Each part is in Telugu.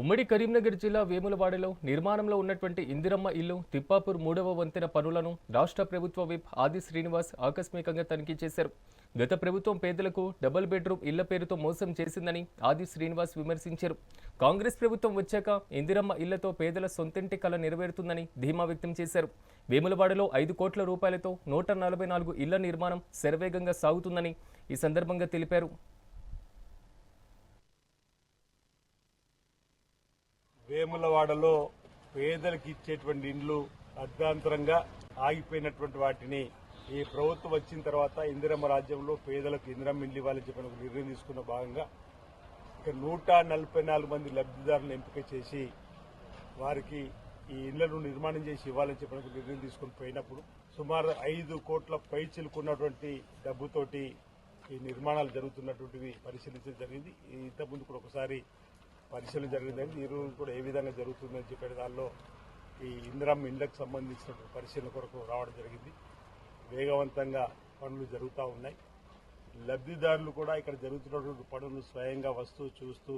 ఉమ్మడి కరీంనగర్ జిల్లా వేములవాడలో నిర్మాణంలో ఉన్నటువంటి ఇందిరమ్మ ఇల్లు తిప్పాపూర్ మూడవ వంతెన పనులను రాష్ట్ర ప్రభుత్వ విప్ ఆది శ్రీనివాస్ ఆకస్మికంగా తనిఖీ చేశారు. గత ప్రభుత్వం పేదలకు డబుల్ బెడ్రూమ్ ఇళ్ళ పేరుతో మోసం చేసిందని ఆది శ్రీనివాస్ విమర్శించారు. కాంగ్రెస్ ప్రభుత్వం వచ్చాక ఇందిరమ్మ ఇళ్ళతో పేదల సొంతింటి కళ నెరవేరుతుందని ధీమా వ్యక్తం చేశారు. వేములవాడలో ఐదు కోట్ల రూపాయలతో నూట నలభై నాలుగు ఇళ్ళ నిర్మాణం శరవేగంగా సాగుతుందని ఈ సందర్భంగా తెలిపారు. వేములవాడలో పేదలకు ఇచ్చేటువంటి ఇండ్లు అర్ధాంతరంగా ఆగిపోయినటువంటి వాటిని ఈ ప్రభుత్వం వచ్చిన తర్వాత ఇందిరమ్మ రాజ్యంలో పేదలకు ఇందిరమ్మ ఇండ్లు ఇవ్వాలని చెప్పిన ఒక నిర్ణయం తీసుకున్న భాగంగా ఇక నూట నలభై నాలుగు మంది లబ్దిదారులను ఎంపిక చేసి వారికి ఈ ఇళ్ళను నిర్మాణం చేసి ఇవ్వాలని చెప్పిన ఒక నిర్ణయం తీసుకుని పోయినప్పుడు సుమారు ఐదు కోట్ల పై చిలుకున్నటువంటి డబ్బుతోటి ఈ నిర్మాణాలు జరుగుతున్నటువంటివి పరిశీలించడం జరిగింది. ఇంతకుముందు కూడా ఒకసారి పరిశీలన జరిగిందని ఈ రోజు కూడా ఏ విధంగా జరుగుతుందని చెప్పే దానిలో ఈ ఇందిరమ్మ ఇండ్లకు సంబంధించిన పరిశీలన కొరకు రావడం జరిగింది. వేగవంతంగా పనులు జరుగుతూ ఉన్నాయి. లబ్ధిదారులు కూడా ఇక్కడ జరుగుతున్నటువంటి పనులు స్వయంగా వస్తూ చూస్తూ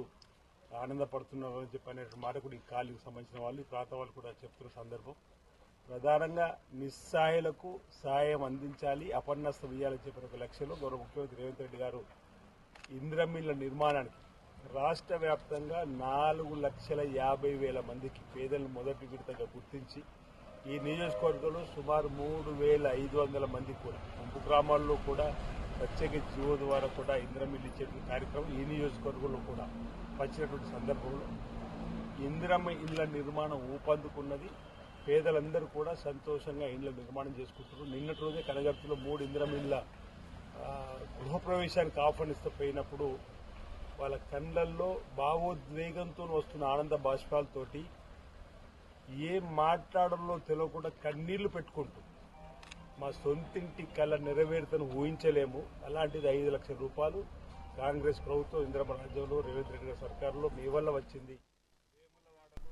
ఆనందపడుతున్నారని చెప్పి అనేటువంటి మాట కూడా ఈ కాలికి సంబంధించిన వాళ్ళు ఈ ప్రాంత వాళ్ళు కూడా చెప్తున్న సందర్భం. ప్రధానంగా నిస్సాయులకు సాయం అందించాలి అపన్నస్తం ఇవ్వాలని చెప్పిన ఒక లక్ష్యంలో గౌరవ ముఖ్యమంత్రి రేవంత్ రెడ్డి గారు ఇంద్రమిల్ల నిర్మాణానికి రాష్ట్ర వ్యాప్తంగా నాలుగు లక్షల యాభై వేల మందికి పేదలను మొదటి విడతగా గుర్తించి ఈ నియోజకవర్గంలో సుమారు మూడు వేల ఐదు వందల మంది కూడా ముంపు గ్రామాల్లో కూడా ప్రత్యేక జీవో ద్వారా కూడా ఇంద్రమిల్లు ఇచ్చే కార్యక్రమం ఈ నియోజకవర్గంలో కూడా వచ్చినటువంటి సందర్భంలో. ఇందిరమ్మ ఇళ్ళ నిర్మాణం ఊపందుకున్నది. పేదలందరూ కూడా సంతోషంగా ఇళ్ళ నిర్మాణం చేసుకుంటున్నారు. నిన్నటి రోజే కనగర్తిలో మూడు ఇందిరమ్మ ఇళ్ళ గృహప్రవేశానికి ఆహ్వానిస్తూ పోయినప్పుడు వాళ్ళ కళ్ళల్లో భావోద్వేగంతో వస్తున్న ఆనంద బాష్పాలతోటి ఏం మాట్లాడాలో తెలియకుండా కన్నీళ్ళు పెట్టుకుంటూ మా సొంతింటి కళ నెరవేరుతను ఊహించలేము. అలాంటిది ఐదు లక్షల రూపాయలు కాంగ్రెస్ ప్రభుత్వం ఇందిరమ్మ రాజ్యంలో రేవంత్ రెడ్డి గారి సర్కారులో మీ వల్ల వచ్చింది.